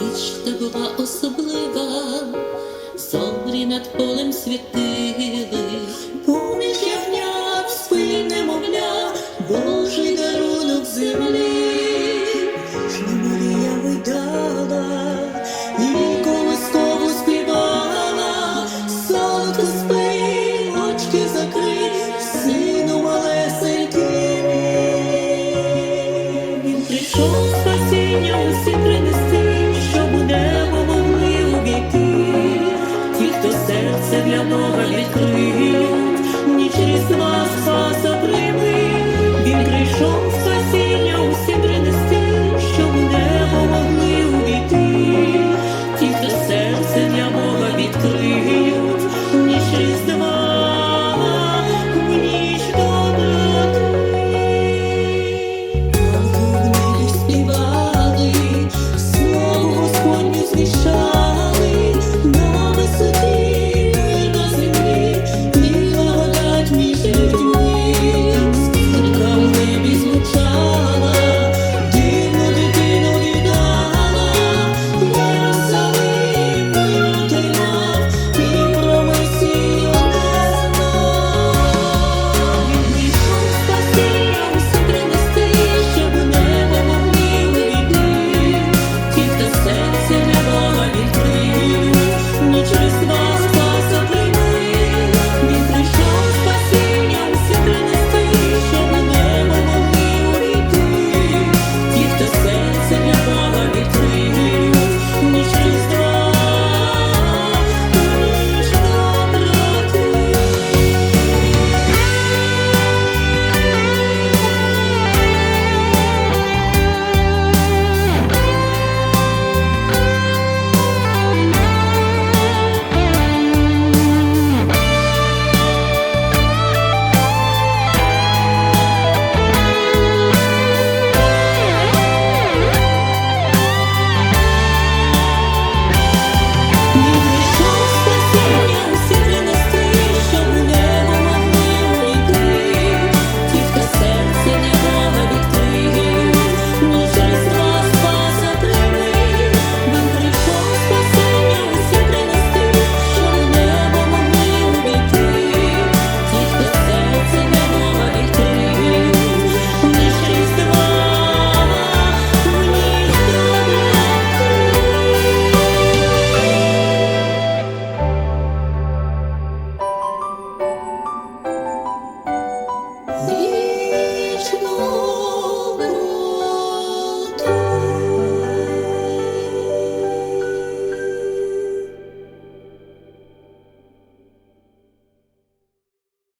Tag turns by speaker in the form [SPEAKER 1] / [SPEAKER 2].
[SPEAKER 1] Ніч та була особлива, зорі над полем світили, поміж ягнят спи немовля, Боже